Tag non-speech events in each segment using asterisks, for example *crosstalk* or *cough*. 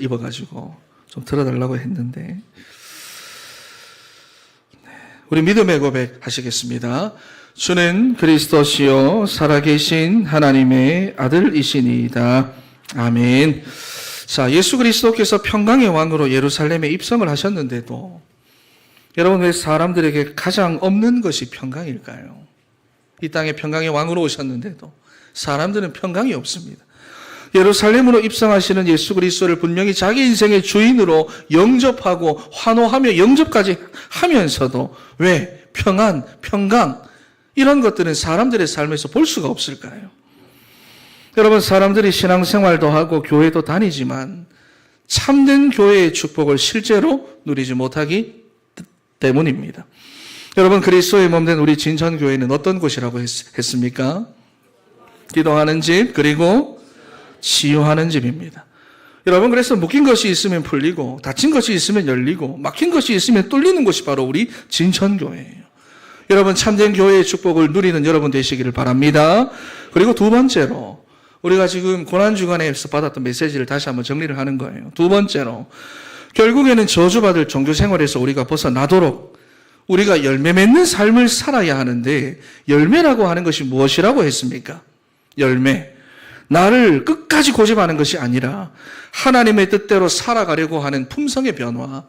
입어가지고 좀 들어달라고 했는데 네, 우리 믿음의 고백 하시겠습니다. 주는 그리스도시요 살아계신 하나님의 아들이시니이다. 아멘. 자, 예수 그리스도께서 평강의 왕으로 예루살렘에 입성을 하셨는데도 여러분 왜 사람들에게 가장 없는 것이 평강일까요? 이 땅에 평강의 왕으로 오셨는데도 사람들은 평강이 없습니다. 예루살렘으로 입성하시는 예수 그리스도를 분명히 자기 인생의 주인으로 영접하고 환호하며 영접까지 하면서도 왜 평안, 평강 이런 것들은 사람들의 삶에서 볼 수가 없을까요? 여러분 사람들이 신앙생활도 하고 교회도 다니지만 참된 교회의 축복을 실제로 누리지 못하기 때문입니다. 여러분 그리스도의 몸된 우리 진천교회는 어떤 곳이라고 했, 했습니까? 기도하는 집 그리고 치유하는 집입니다. 여러분 그래서 묶인 것이 있으면 풀리고 닫힌 것이 있으면 열리고 막힌 것이 있으면 뚫리는 곳이 바로 우리 진천교회예요. 여러분 참된 교회의 축복을 누리는 여러분 되시기를 바랍니다. 그리고 두 번째로 우리가 지금 고난 주간에서 받았던 메시지를 다시 한번 정리를 하는 거예요. 두 번째로 결국에는 저주받을 종교 생활에서 우리가 벗어나도록 우리가 열매 맺는 삶을 살아야 하는데 열매라고 하는 것이 무엇이라고 했습니까? 열매. 나를 끝까지 고집하는 것이 아니라 하나님의 뜻대로 살아가려고 하는 품성의 변화.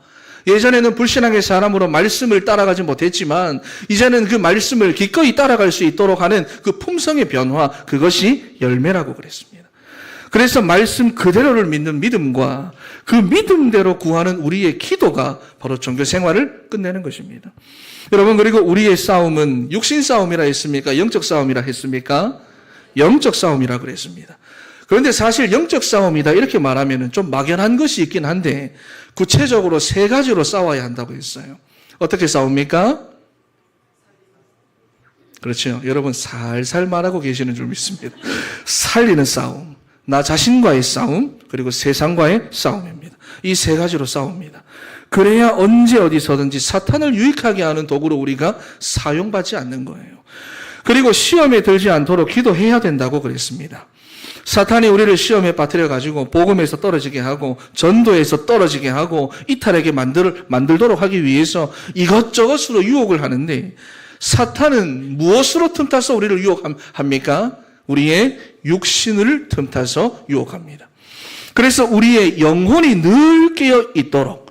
예전에는 불신앙의 사람으로 말씀을 따라가지 못했지만 이제는 그 말씀을 기꺼이 따라갈 수 있도록 하는 그 품성의 변화 그것이 열매라고 그랬습니다. 그래서 말씀 그대로를 믿는 믿음과 그 믿음대로 구하는 우리의 기도가 바로 종교 생활을 끝내는 것입니다. 여러분 그리고 우리의 싸움은 육신 싸움이라 했습니까? 영적 싸움이라 했습니까? 영적 싸움이라 그랬습니다. 그런데 사실 영적 싸움이다 이렇게 말하면 좀 막연한 것이 있긴 한데 구체적으로 세 가지로 싸워야 한다고 했어요. 어떻게 싸웁니까? 그렇죠. 여러분 살살 말하고 계시는 줄 믿습니다. 살리는 싸움, 나 자신과의 싸움, 그리고 세상과의 싸움입니다. 이 세 가지로 싸웁니다. 그래야 언제 어디서든지 사탄을 유익하게 하는 도구로 우리가 사용받지 않는 거예요. 그리고 시험에 들지 않도록 기도해야 된다고 그랬습니다. 사탄이 우리를 시험에 빠뜨려 가지고 복음에서 떨어지게 하고 전도에서 떨어지게 하고 이탈하게 만들 만들도록 하기 위해서 이것저것으로 유혹을 하는데 사탄은 무엇으로 틈타서 우리를 유혹합니까? 우리의 육신을 틈타서 유혹합니다. 그래서 우리의 영혼이 늘 깨어 있도록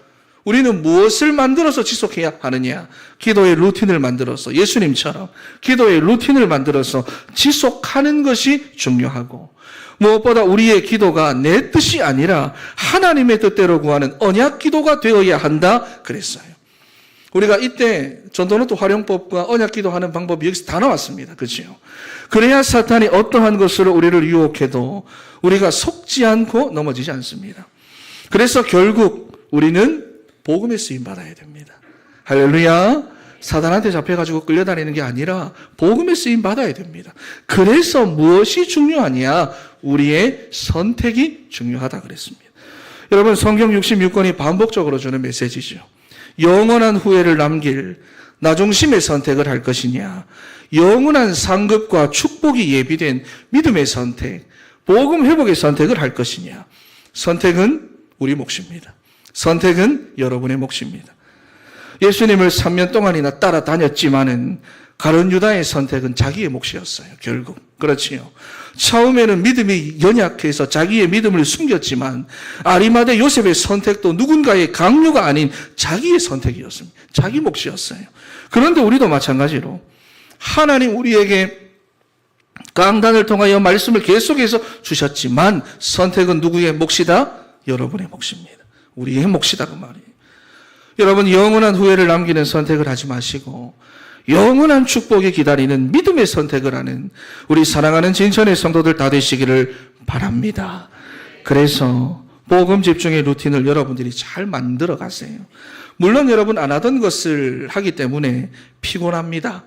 우리는 무엇을 만들어서 지속해야 하느냐? 기도의 루틴을 만들어서 예수님처럼 기도의 루틴을 만들어서 지속하는 것이 중요하고 무엇보다 우리의 기도가 내 뜻이 아니라 하나님의 뜻대로 구하는 언약 기도가 되어야 한다 그랬어요. 우리가 이때 전도노트 활용법과 언약 기도하는 방법이 여기서 다 나왔습니다. 그렇죠? 그래야 사탄이 어떠한 것으로 우리를 유혹해도 우리가 속지 않고 넘어지지 않습니다. 그래서 결국 우리는 복음에 쓰임 받아야 됩니다. 할렐루야. 사단한테 잡혀가지고 끌려다니는 게 아니라 복음에 쓰임 받아야 됩니다. 그래서 무엇이 중요하냐? 우리의 선택이 중요하다 그랬습니다. 여러분 성경 66권이 반복적으로 주는 메시지죠. 영원한 후회를 남길 나중심의 선택을 할 것이냐? 영원한 상급과 축복이 예비된 믿음의 선택, 복음 회복의 선택을 할 것이냐? 선택은 우리 몫입니다. 선택은 여러분의 몫입니다. 예수님을 3년 동안이나 따라다녔지만은 가론 유다의 선택은 자기의 몫이었어요. 결국 그렇지요. 처음에는 믿음이 연약해서 자기의 믿음을 숨겼지만 아리마대 요셉의 선택도 누군가의 강요가 아닌 자기의 선택이었습니다. 자기 몫이었어요. 그런데 우리도 마찬가지로 하나님 우리에게 강단을 통하여 말씀을 계속해서 주셨지만 선택은 누구의 몫이다? 여러분의 몫입니다. 우리의 몫이다 그 말이에요. 여러분 영원한 후회를 남기는 선택을 하지 마시고 영원한 축복이 기다리는 믿음의 선택을 하는 우리 사랑하는 진천의 성도들 다 되시기를 바랍니다. 그래서 복음 집중의 루틴을 여러분들이 잘 만들어 가세요. 물론 여러분 안 하던 것을 하기 때문에 피곤합니다.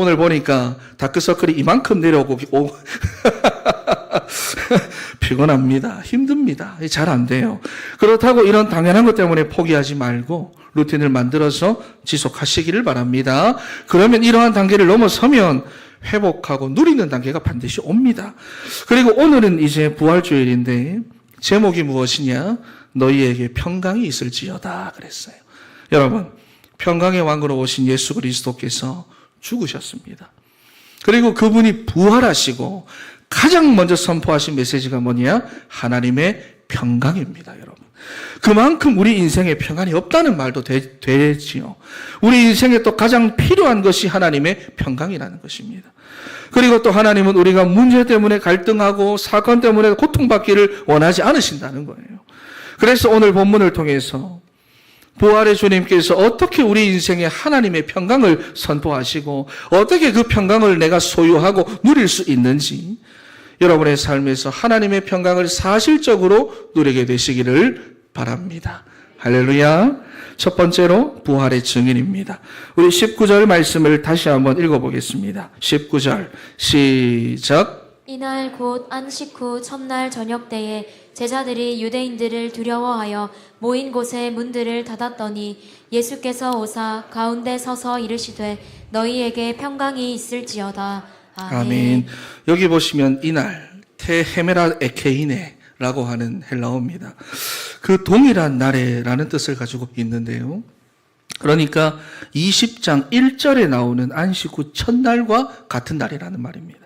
오늘 보니까 다크서클이 이만큼 내려오고 오- *laughs* 피곤합니다. 힘듭니다. 잘 안 돼요. 그렇다고 이런 당연한 것 때문에 포기하지 말고 루틴을 만들어서 지속하시기를 바랍니다. 그러면 이러한 단계를 넘어서면 회복하고 누리는 단계가 반드시 옵니다. 그리고 오늘은 이제 부활주일인데 제목이 무엇이냐? 너희에게 평강이 있을지어다 그랬어요. 여러분, 평강의 왕으로 오신 예수 그리스도께서 죽으셨습니다. 그리고 그분이 부활하시고 가장 먼저 선포하신 메시지가 뭐냐? 하나님의 평강입니다, 여러분. 그만큼 우리 인생에 평안이 없다는 말도 되, 되지요. 우리 인생에 또 가장 필요한 것이 하나님의 평강이라는 것입니다. 그리고 또 하나님은 우리가 문제 때문에 갈등하고 사건 때문에 고통받기를 원하지 않으신다는 거예요. 그래서 오늘 본문을 통해서 부활의 주님께서 어떻게 우리 인생에 하나님의 평강을 선포하시고 어떻게 그 평강을 내가 소유하고 누릴 수 있는지 여러분의 삶에서 하나님의 평강을 사실적으로 누리게 되시기를 바랍니다. 할렐루야. 첫 번째로 부활의 증인입니다. 우리 19절 말씀을 다시 한번 읽어보겠습니다. 19절 시작. 이날 곧 안식 후 첫날 저녁 때에 제자들이 유대인들을 두려워하여 모인 곳에 문들을 닫았더니 예수께서 오사 가운데 서서 이르시되 너희에게 평강이 있을지어다. 아멘. 아멘. 여기 보시면 이날 테헤메라 에케이네라고 하는 헬라어입니다. 그 동일한 날에라는 뜻을 가지고 있는데요. 그러니까 20장 1절에 나오는 안식 후 첫날과 같은 날이라는 말입니다.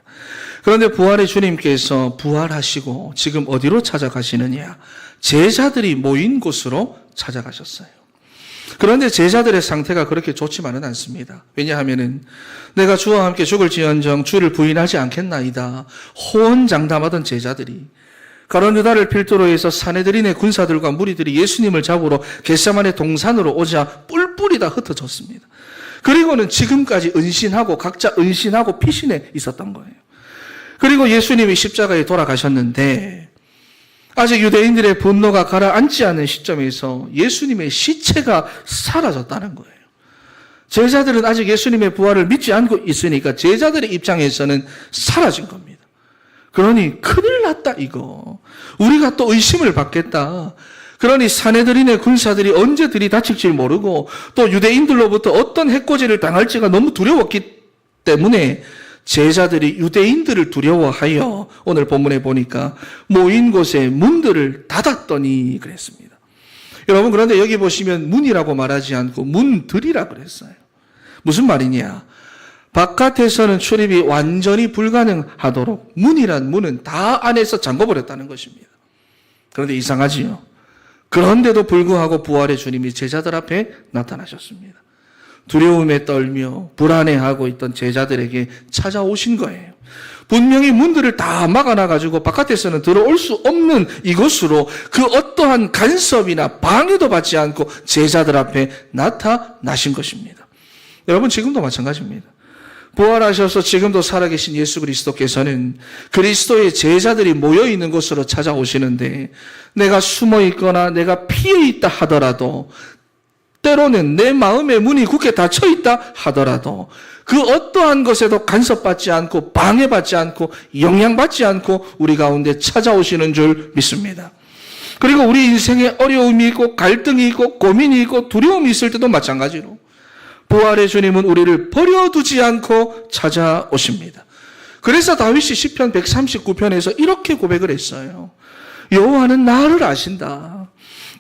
그런데 부활의 주님께서 부활하시고 지금 어디로 찾아가시느냐? 제자들이 모인 곳으로 찾아가셨어요. 그런데 제자들의 상태가 그렇게 좋지만은 않습니다. 왜냐하면은 내가 주와 함께 죽을지언정 주를 부인하지 않겠나이다. 호언장담하던 제자들이 가론 유다를 필두로 해서 사내들인의 군사들과 무리들이 예수님을 잡으러 겟세만의 동산으로 오자 뿔뿔이 다 흩어졌습니다. 그리고는 지금까지 은신하고 각자 은신하고 피신해 있었던 거예요. 그리고 예수님이 십자가에 돌아가셨는데 아직 유대인들의 분노가 가라앉지 않은 시점에서 예수님의 시체가 사라졌다는 거예요. 제자들은 아직 예수님의 부활을 믿지 않고 있으니까 제자들의 입장에서는 사라진 겁니다. 그러니 큰일 났다 이거. 우리가 또 의심을 받겠다. 그러니 사내들인의 군사들이 언제 들이닥칠지 모르고 또 유대인들로부터 어떤 해코지를 당할지가 너무 두려웠기 때문에 제자들이 유대인들을 두려워하여 오늘 본문에 보니까 모인 곳에 문들을 닫았더니 그랬습니다. 여러분 그런데 여기 보시면 문이라고 말하지 않고 문들이라 그랬어요. 무슨 말이냐? 바깥에서는 출입이 완전히 불가능하도록 문이란 문은 다 안에서 잠궈버렸다는 것입니다. 그런데 이상하지요. 그런데도 불구하고 부활의 주님이 제자들 앞에 나타나셨습니다. 두려움에 떨며 불안해하고 있던 제자들에게 찾아오신 거예요. 분명히 문들을 다 막아놔가지고 바깥에서는 들어올 수 없는 이곳으로 그 어떠한 간섭이나 방해도 받지 않고 제자들 앞에 나타나신 것입니다. 여러분, 지금도 마찬가지입니다. 부활하셔서 지금도 살아계신 예수 그리스도께서는 그리스도의 제자들이 모여 있는 곳으로 찾아오시는데 내가 숨어 있거나 내가 피해 있다 하더라도 때로는 내 마음의 문이 굳게 닫혀 있다 하더라도 그 어떠한 것에도 간섭받지 않고 방해받지 않고 영향받지 않고 우리 가운데 찾아오시는 줄 믿습니다. 그리고 우리 인생에 어려움이 있고 갈등이 있고 고민이 있고 두려움이 있을 때도 마찬가지로 부활의 주님은 우리를 버려두지 않고 찾아오십니다. 그래서 다윗이 시편 139편에서 이렇게 고백을 했어요. 여호와는 나를 아신다.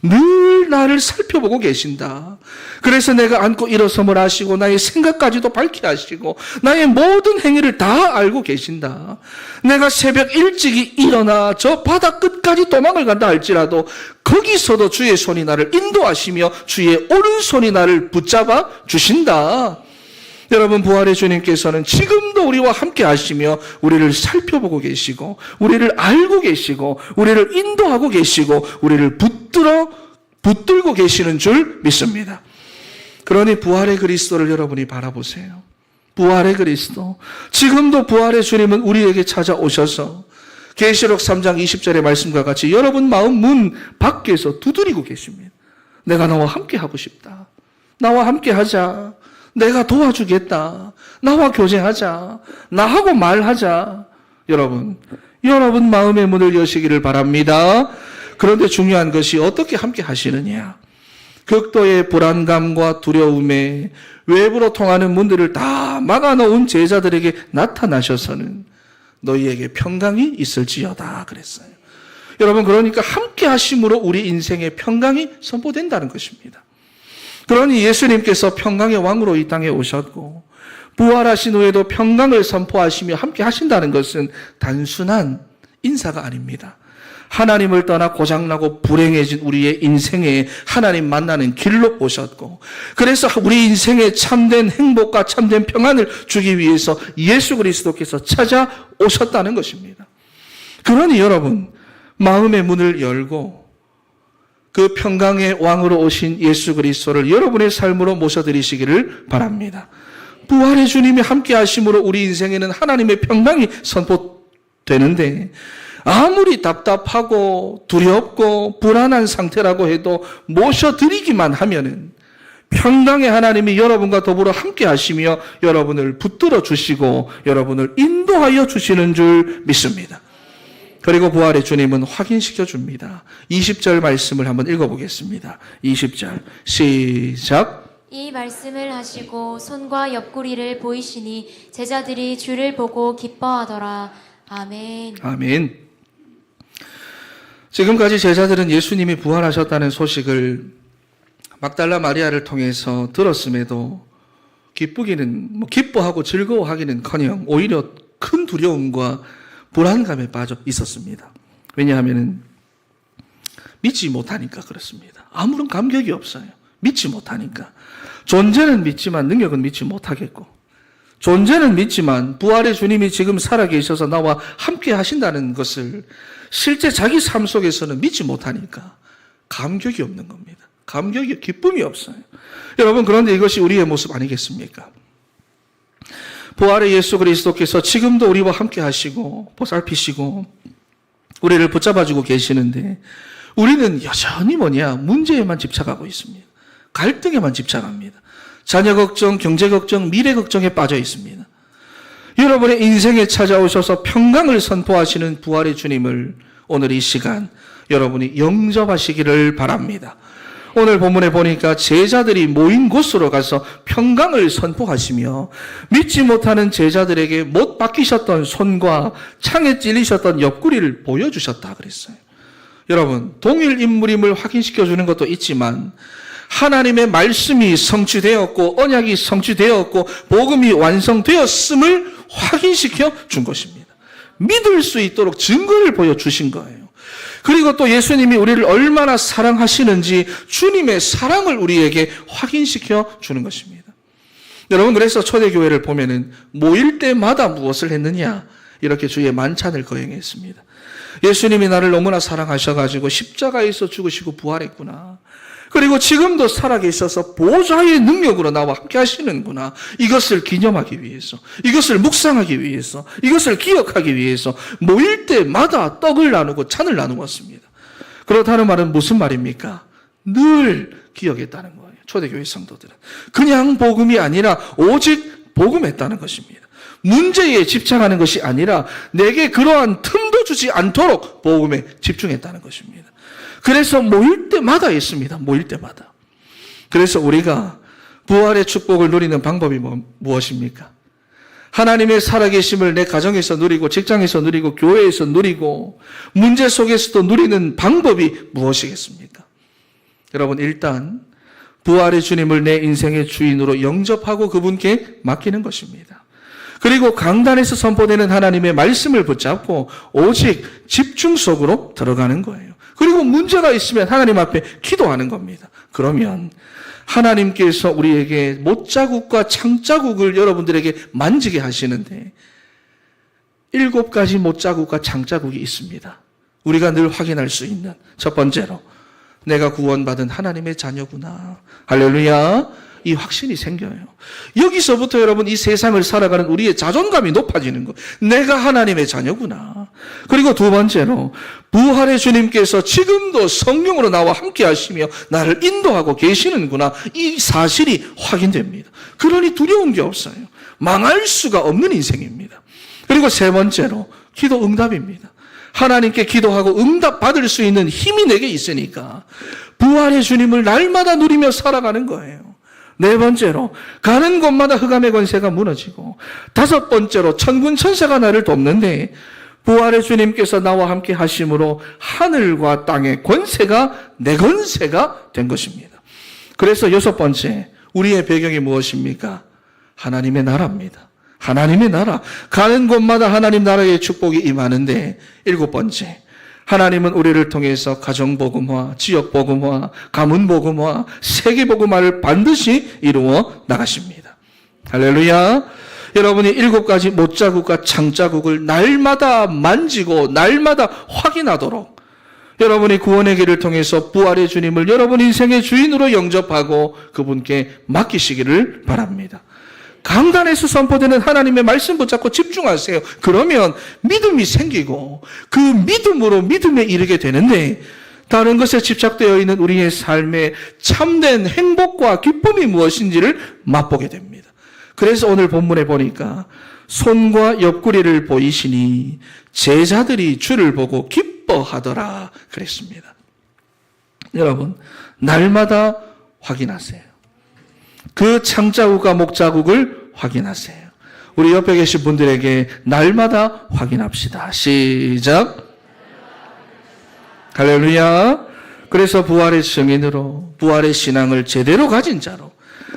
늘 나를 살펴보고 계신다. 그래서 내가 앉고 일어섬을 하시고 나의 생각까지도 밝게 하시고 나의 모든 행위를 다 알고 계신다. 내가 새벽 일찍이 일어나 저 바다 끝까지 도망을 간다 할지라도 거기서도 주의 손이 나를 인도하시며 주의 오른손이 나를 붙잡아 주신다. 여러분 부활의 주님께서는 지금도 우리와 함께 하시며 우리를 살펴보고 계시고 우리를 알고 계시고 우리를 인도하고 계시고 우리를 붙들어 붙들고 계시는 줄 믿습니다. 그러니 부활의 그리스도를 여러분이 바라보세요. 부활의 그리스도. 지금도 부활의 주님은 우리에게 찾아오셔서 계시록 3장 20절의 말씀과 같이 여러분 마음 문 밖에서 두드리고 계십니다. 내가 나와 함께 하고 싶다. 나와 함께 하자. 내가 도와주겠다. 나와 교제하자. 나하고 말하자. 여러분, 여러분 마음의 문을 여시기를 바랍니다. 그런데 중요한 것이 어떻게 함께 하시느냐. 극도의 불안감과 두려움에 외부로 통하는 문들을 다 막아놓은 제자들에게 나타나셔서는 너희에게 평강이 있을지어다 그랬어요. 여러분 그러니까 함께 하심으로 우리 인생의 평강이 선포된다는 것입니다. 그러니 예수님께서 평강의 왕으로 이 땅에 오셨고 부활하신 후에도 평강을 선포하시며 함께 하신다는 것은 단순한 인사가 아닙니다. 하나님을 떠나 고장나고 불행해진 우리의 인생에 하나님 만나는 길로 오셨고, 그래서 우리 인생에 참된 행복과 참된 평안을 주기 위해서 예수 그리스도께서 찾아오셨다는 것입니다. 그러니 여러분, 마음의 문을 열고 그 평강의 왕으로 오신 예수 그리스도를 여러분의 삶으로 모셔드리시기를 바랍니다. 부활의 주님이 함께 하심으로 우리 인생에는 하나님의 평강이 선포되는데 아무리 답답하고 두렵고 불안한 상태라고 해도 모셔드리기만 하면은 평강의 하나님이 여러분과 더불어 함께 하시며 여러분을 붙들어 주시고 여러분을 인도하여 주시는 줄 믿습니다. 그리고 부활의 주님은 확인시켜 줍니다. 20절 말씀을 한번 읽어보겠습니다. 20절 시작. 이 말씀을 하시고 손과 옆구리를 보이시니 제자들이 주를 보고 기뻐하더라. 아멘. 아멘. 지금까지 제자들은 예수님이 부활하셨다는 소식을 막달라 마리아를 통해서 들었음에도 기쁘기는 뭐 기뻐하고 즐거워하기는커녕 오히려 큰 두려움과 불안감에 빠져 있었습니다. 왜냐하면은 믿지 못하니까 그렇습니다. 아무런 감격이 없어요. 믿지 못하니까. 존재는 믿지만 능력은 믿지 못하겠고 존재는 믿지만 부활의 주님이 지금 살아계셔서 나와 함께 하신다는 것을 실제 자기 삶 속에서는 믿지 못하니까 감격이 없는 겁니다. 감격이, 기쁨이 없어요. 여러분, 그런데 이것이 우리의 모습 아니겠습니까? 부활의 예수 그리스도께서 지금도 우리와 함께 하시고, 보살피시고, 우리를 붙잡아 주고 계시는데, 우리는 여전히 뭐냐, 문제에만 집착하고 있습니다. 갈등에만 집착합니다. 자녀 걱정, 경제 걱정, 미래 걱정에 빠져 있습니다. 여러분의 인생에 찾아오셔서 평강을 선포하시는 부활의 주님을 오늘 이 시간 여러분이 영접하시기를 바랍니다. 오늘 본문에 보니까 제자들이 모인 곳으로 가서 평강을 선포하시며 믿지 못하는 제자들에게 못 박히셨던 손과 창에 찔리셨던 옆구리를 보여주셨다 그랬어요. 여러분, 동일 인물임을 확인시켜 주는 것도 있지만 하나님의 말씀이 성취되었고 언약이 성취되었고 복음이 완성되었음을 확인시켜 준 것입니다. 믿을 수 있도록 증거를 보여 주신 거예요. 그리고 또 예수님이 우리를 얼마나 사랑하시는지 주님의 사랑을 우리에게 확인시켜 주는 것입니다. 여러분 그래서 초대교회를 보면은 모일 때마다 무엇을 했느냐 이렇게 주의 만찬을 거행했습니다. 예수님이 나를 너무나 사랑하셔가지고 십자가에서 죽으시고 부활했구나. 그리고 지금도 살아계셔서 보좌의 능력으로 나와 함께 하시는구나. 이것을 기념하기 위해서, 이것을 묵상하기 위해서, 이것을 기억하기 위해서 모일 때마다 떡을 나누고 찬을 나누었습니다. 그렇다는 말은 무슨 말입니까? 늘 기억했다는 거예요. 초대교회 성도들은. 그냥 복음이 아니라 오직 복음했다는 것입니다. 문제에 집착하는 것이 아니라 내게 그러한 틈도 주지 않도록 복음에 집중했다는 것입니다. 그래서 모일 때마다 있습니다. 모일 때마다. 그래서 우리가 부활의 축복을 누리는 방법이 뭐, 무엇입니까? 하나님의 살아계심을 내 가정에서 누리고 직장에서 누리고 교회에서 누리고 문제 속에서도 누리는 방법이 무엇이겠습니까? 여러분 일단 부활의 주님을 내 인생의 주인으로 영접하고 그분께 맡기는 것입니다. 그리고 강단에서 선포되는 하나님의 말씀을 붙잡고 오직 집중 속으로 들어가는 거예요. 그리고 문제가 있으면 하나님 앞에 기도하는 겁니다. 그러면 하나님께서 우리에게 못자국과 창자국을 여러분들에게 만지게 하시는데 일곱 가지 못자국과 창자국이 있습니다. 우리가 늘 확인할 수 있는 첫 번째로 내가 구원받은 하나님의 자녀구나. 할렐루야. 이 확신이 생겨요. 여기서부터 여러분 이 세상을 살아가는 우리의 자존감이 높아지는 거. 내가 하나님의 자녀구나. 그리고 두 번째로 부활의 주님께서 지금도 성령으로 나와 함께 하시며 나를 인도하고 계시는구나. 이 사실이 확인됩니다. 그러니 두려운 게 없어요. 망할 수가 없는 인생입니다. 그리고 세 번째로 기도 응답입니다. 하나님께 기도하고 응답 받을 수 있는 힘이 내게 있으니까 부활의 주님을 날마다 누리며 살아가는 거예요. 네 번째로 가는 곳마다 흑암의 권세가 무너지고 다섯 번째로 천군 천사가 나를 돕는데 부활의 주님께서 나와 함께 하심으로 하늘과 땅의 권세가 내 권세가 된 것입니다. 그래서 여섯 번째, 우리의 배경이 무엇입니까? 하나님의 나라입니다. 하나님의 나라. 가는 곳마다 하나님 나라의 축복이 임하는데, 일곱 번째, 하나님은 우리를 통해서 가정 복음화, 지역 복음화, 가문 복음화, 세계 복음화를 반드시 이루어 나가십니다. 할렐루야. 여러분이 일곱 가지 못자국과 창자국을 날마다 만지고 날마다 확인하도록 여러분이 구원의 길을 통해서 부활의 주님을 여러분 인생의 주인으로 영접하고 그분께 맡기시기를 바랍니다. 강단에서 선포되는 하나님의 말씀 붙잡고 집중하세요. 그러면 믿음이 생기고 그 믿음으로 믿음에 이르게 되는데 다른 것에 집착되어 있는 우리의 삶에 참된 행복과 기쁨이 무엇인지를 맛보게 됩니다. 그래서 오늘 본문에 보니까 손과 옆구리를 보이시니 제자들이 주를 보고 기뻐하더라 그랬습니다. 여러분, 날마다 확인하세요. 그 창자국과 목자국을 확인하세요. 우리 옆에 계신 분들에게 날마다 확인합시다. 시작. 할렐루야. 그래서 부활의 증인으로 부활의 신앙을 제대로 가진 자로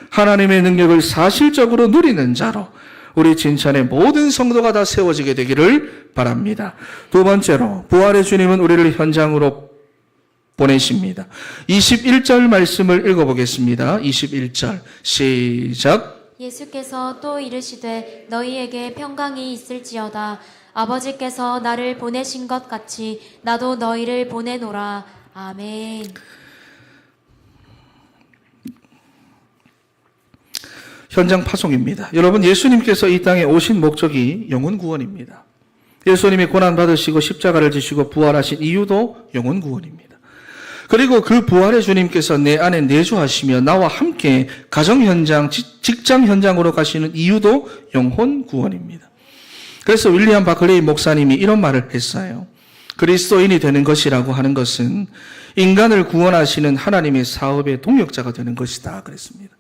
하나님의 능력을 사실적으로 누리는 자로 우리 진천의 모든 성도가 다 세워지게 되기를 바랍니다. 두 번째로 부활의 주님은 우리를 현장으로 보내십니다. 21절 말씀을 읽어보겠습니다. 21절 시작. 예수께서 또 이르시되 너희에게 평강이 있을지어다 아버지께서 나를 보내신 것 같이 나도 너희를 보내노라 아멘 현장 파송입니다. 여러분 예수님께서 이 땅에 오신 목적이 영혼 구원입니다. 예수님이 고난 받으시고 십자가를 지시고 부활하신 이유도 영혼 구원입니다. 그리고 그 부활의 주님께서 내 안에 내주하시며 나와 함께 가정 현장, 지- 직장 현장으로 가시는 이유도 영혼 구원입니다. 그래서 윌리엄 바클레이 목사님이 이런 말을 했어요. 그리스도인이 되는 것이라고 하는 것은 인간을 구원하시는 하나님의 사업의 동력자가 되는 것이다. 그랬습니다.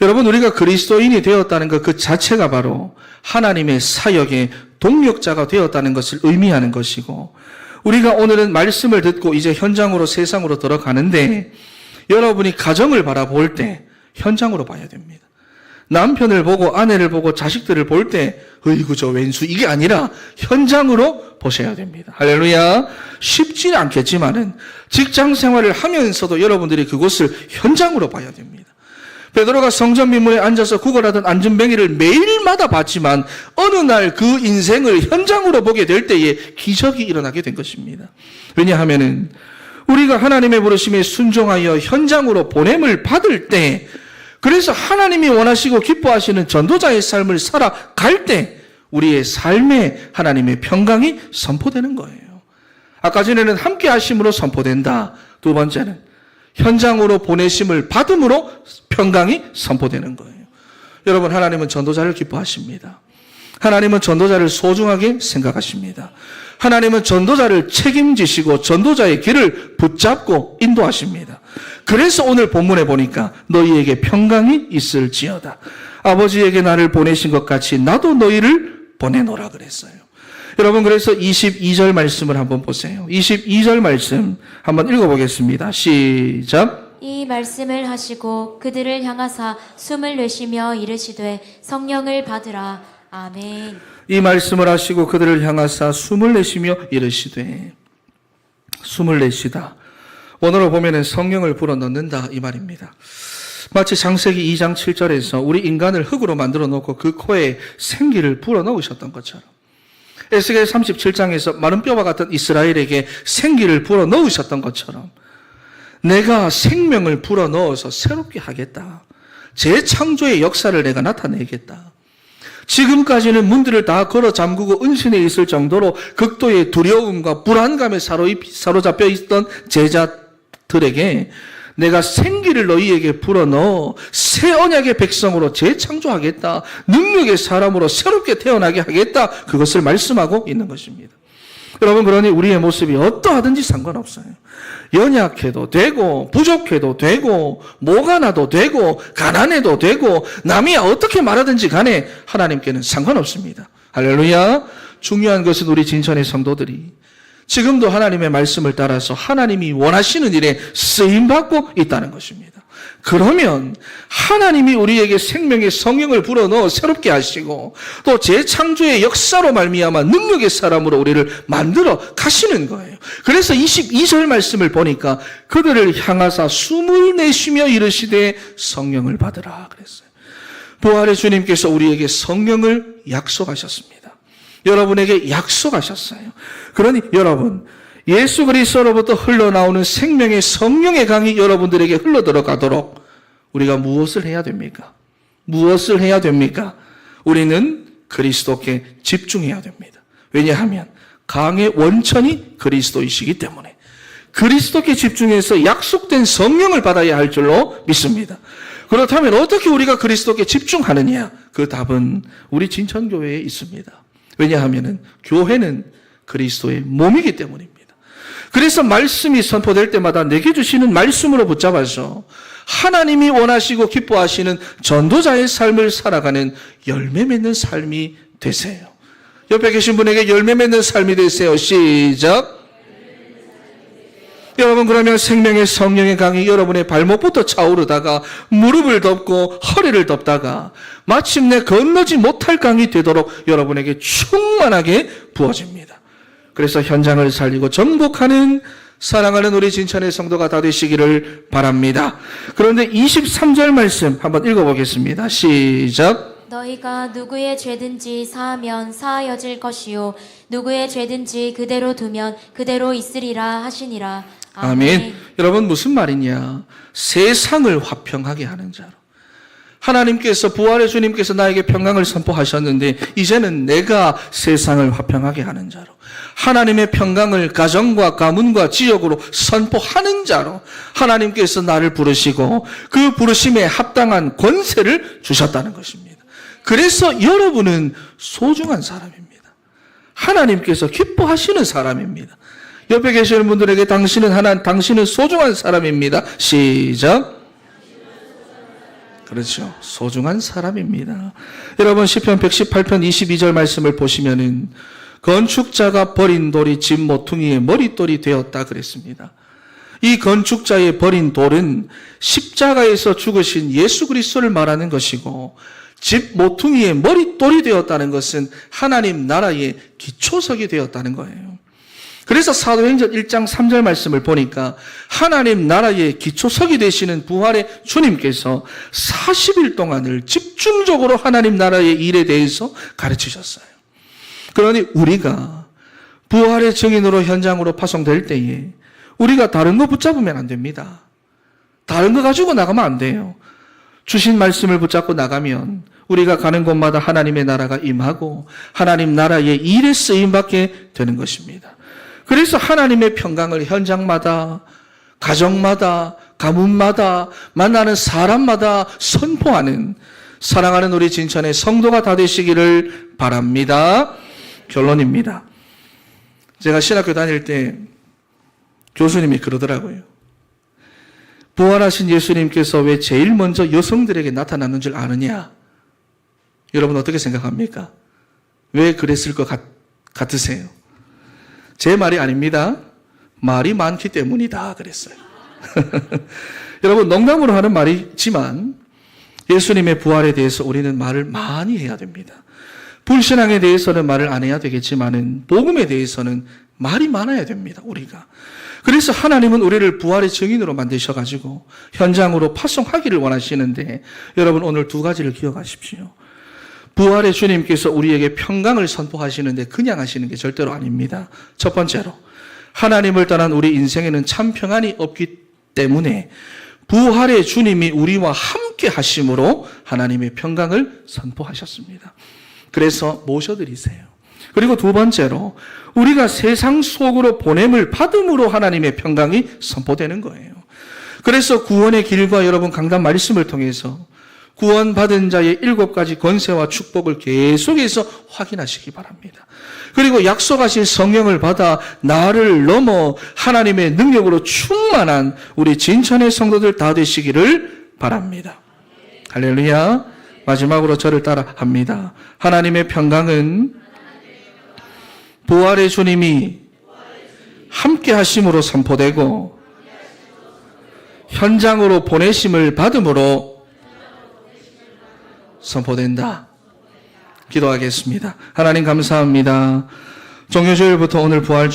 여러분, 우리가 그리스도인이 되었다는 것 그 자체가 바로 하나님의 사역의 동력자가 되었다는 것을 의미하는 것이고, 우리가 오늘은 말씀을 듣고 이제 현장으로 세상으로 들어가는데, 여러분이 가정을 바라볼 때 현장으로 봐야 됩니다. 남편을 보고 아내를 보고 자식들을 볼 때, 어이구, 저 왼수, 이게 아니라 현장으로 보셔야 됩니다. 할렐루야. 쉽지는 않겠지만은 직장 생활을 하면서도 여러분들이 그곳을 현장으로 봐야 됩니다. 베드로가 성전 민문에 앉아서 구걸하던 안전뱅이를 매일마다 봤지만 어느 날 그 인생을 현장으로 보게 될 때에 기적이 일어나게 된 것입니다. 왜냐하면은 우리가 하나님의 부르심에 순종하여 현장으로 보냄을 받을 때 그래서 하나님이 원하시고 기뻐하시는 전도자의 삶을 살아갈 때 우리의 삶에 하나님의 평강이 선포되는 거예요. 아까 전에는 함께 하심으로 선포된다. 두 번째는 현장으로 보내심을 받음으로 평강이 선포되는 거예요. 여러분, 하나님은 전도자를 기뻐하십니다. 하나님은 전도자를 소중하게 생각하십니다. 하나님은 전도자를 책임지시고 전도자의 길을 붙잡고 인도하십니다. 그래서 오늘 본문에 보니까 너희에게 평강이 있을지어다. 아버지에게 나를 보내신 것 같이 나도 너희를 보내노라 그랬어요. 여러분 그래서 22절 말씀을 한번 보세요. 22절 말씀 한번 읽어보겠습니다. 시작. 이 말씀을 하시고 그들을 향하사 숨을 내쉬며 이르시되 성령을 받으라 아멘 이 말씀을 하시고 그들을 향하사 숨을 내쉬며 이르시되 숨을 내쉬다. 원어로 보면은 성령을 불어넣는다 이 말입니다. 마치 장세기 2장 7절에서 우리 인간을 흙으로 만들어 놓고 그 코에 생기를 불어 넣으셨던 것처럼 에스겔 37장에서 마른 뼈와 같은 이스라엘에게 생기를 불어 넣으셨던 것처럼 내가 생명을 불어 넣어서 새롭게 하겠다. 재창조의 역사를 내가 나타내겠다. 지금까지는 문들을 다 걸어 잠그고 은신해 있을 정도로 극도의 두려움과 불안감에 사로잡혀 있던 제자들에게 내가 생기를 너희에게 불어넣어 새 언약의 백성으로 재창조하겠다. 능력의 사람으로 새롭게 태어나게 하겠다. 그것을 말씀하고 있는 것입니다. 여러분, 그러니 우리의 모습이 어떠하든지 상관없어요. 연약해도 되고, 부족해도 되고, 뭐가 나도 되고, 가난해도 되고, 남이 어떻게 말하든지 간에 하나님께는 상관없습니다. 할렐루야. 중요한 것은 우리 진천의 성도들이 지금도 하나님의 말씀을 따라서 하나님이 원하시는 일에 쓰임받고 있다는 것입니다. 그러면 하나님이 우리에게 생명의 성령을 불어넣어 새롭게 하시고 또 재창조의 역사로 말미암아 능력의 사람으로 우리를 만들어 가시는 거예요. 그래서 22절 말씀을 보니까 그들을 향하사 숨을 내쉬며 이르시되 성령을 받으라 그랬어요. 부활의 주님께서 우리에게 성령을 약속하셨습니다. 여러분에게 약속하셨어요. 그러니 여러분 예수 그리스도로부터 흘러나오는 생명의 성령의 강이 여러분들에게 흘러 들어가도록 우리가 무엇을 해야 됩니까? 무엇을 해야 됩니까? 우리는 그리스도께 집중해야 됩니다. 왜냐하면 강의 원천이 그리스도이시기 때문에 그리스도께 집중해서 약속된 성령을 받아야 할 줄로 믿습니다. 그렇다면 어떻게 우리가 그리스도께 집중하느냐? 그 답은 우리 진천교회에 있습니다. 왜냐하면 교회는 그리스도의 몸이기 때문입니다. 그래서 말씀이 선포될 때마다 내게 주시는 말씀으로 붙잡아서 하나님이 원하시고 기뻐하시는 전도자의 삶을 살아가는 열매 맺는 삶이 되세요. 옆에 계신 분에게 열매 맺는 삶이 되세요. 시작. 여러분 그러면 생명의 성령의 강이 여러분의 발목부터 차오르다가 무릎을 덮고 허리를 덮다가 마침내 건너지 못할 강이 되도록 여러분에게 충만하게 부어집니다. 그래서 현장을 살리고 정복하는 사랑하는 우리 진천의 성도가 다 되시기를 바랍니다. 그런데 23절 말씀 한번 읽어보겠습니다. 시작. 너희가 누구의 죄든지 사하면 사하여질 것이요 누구의 죄든지 그대로 두면 그대로 있으리라 하시니라. 아멘. 여러분 무슨 말이냐? 세상을 화평하게 하는 자로. 하나님께서 부활의 주님께서 나에게 평강을 선포하셨는데 이제는 내가 세상을 화평하게 하는 자로 하나님의 평강을 가정과 가문과 지역으로 선포하는 자로 하나님께서 나를 부르시고 그 부르심에 합당한 권세를 주셨다는 것입니다. 그래서 여러분은 소중한 사람입니다. 하나님께서 기뻐하시는 사람입니다. 옆에 계시는 분들에게 당신은 하나, 당신은 소중한 사람입니다. 시작. 그렇죠. 소중한 사람입니다. 여러분, 시편 118편 22절 말씀을 보시면은, 건축자가 버린 돌이 집 모퉁이의 머릿돌이 되었다 그랬습니다. 이 건축자의 버린 돌은 십자가에서 죽으신 예수 그리스도를 말하는 것이고, 집 모퉁이의 머릿돌이 되었다는 것은 하나님 나라의 기초석이 되었다는 거예요. 그래서 사도행전 1장 3절 말씀을 보니까 하나님 나라의 기초석이 되시는 부활의 주님께서 40일 동안을 집중적으로 하나님 나라의 일에 대해서 가르치셨어요. 그러니 우리가 부활의 증인으로 현장으로 파송될 때에 우리가 다른 거 붙잡으면 안 됩니다. 다른 거 가지고 나가면 안 돼요. 주신 말씀을 붙잡고 나가면 우리가 가는 곳마다 하나님의 나라가 임하고 하나님 나라의 일에 쓰임 받게 되는 것입니다. 그래서 하나님의 평강을 현장마다, 가정마다, 가문마다, 만나는 사람마다 선포하는 사랑하는 우리 진천의 성도가 다 되시기를 바랍니다. 결론입니다. 제가 신학교 다닐 때 교수님이 그러더라고요. 부활하신 예수님께서 왜 제일 먼저 여성들에게 나타나는 줄 아느냐? 여러분 어떻게 생각합니까? 왜 그랬을 것 같, 같으세요? 제 말이 아닙니다. 말이 많기 때문이다. 그랬어요. *laughs* 여러분, 농담으로 하는 말이지만 예수님의 부활에 대해서 우리는 말을 많이 해야 됩니다. 불신앙에 대해서는 말을 안 해야 되겠지만은 복음에 대해서는 말이 많아야 됩니다. 우리가. 그래서 하나님은 우리를 부활의 증인으로 만드셔 가지고 현장으로 파송하기를 원하시는데 여러분 오늘 두 가지를 기억하십시오. 부활의 주님께서 우리에게 평강을 선포하시는데 그냥 하시는 게 절대로 아닙니다. 첫 번째로 하나님을 떠난 우리 인생에는 참 평안이 없기 때문에 부활의 주님이 우리와 함께 하심으로 하나님의 평강을 선포하셨습니다. 그래서 모셔드리세요. 그리고 두 번째로 우리가 세상 속으로 보냄을 받음으로 하나님의 평강이 선포되는 거예요. 그래서 구원의 길과 여러분 강단 말씀을 통해서 구원받은 자의 일곱 가지 권세와 축복을 계속해서 확인하시기 바랍니다. 그리고 약속하신 성령을 받아 나를 넘어 하나님의 능력으로 충만한 우리 진천의 성도들 다 되시기를 바랍니다. 할렐루야. 마지막으로 저를 따라 합니다. 하나님의 평강은 부활의 주님이 함께 하심으로 선포되고 현장으로 보내심을 받음으로 선포된다. 기도하겠습니다. 하나님 감사합니다. 종교주일부터 오늘 부활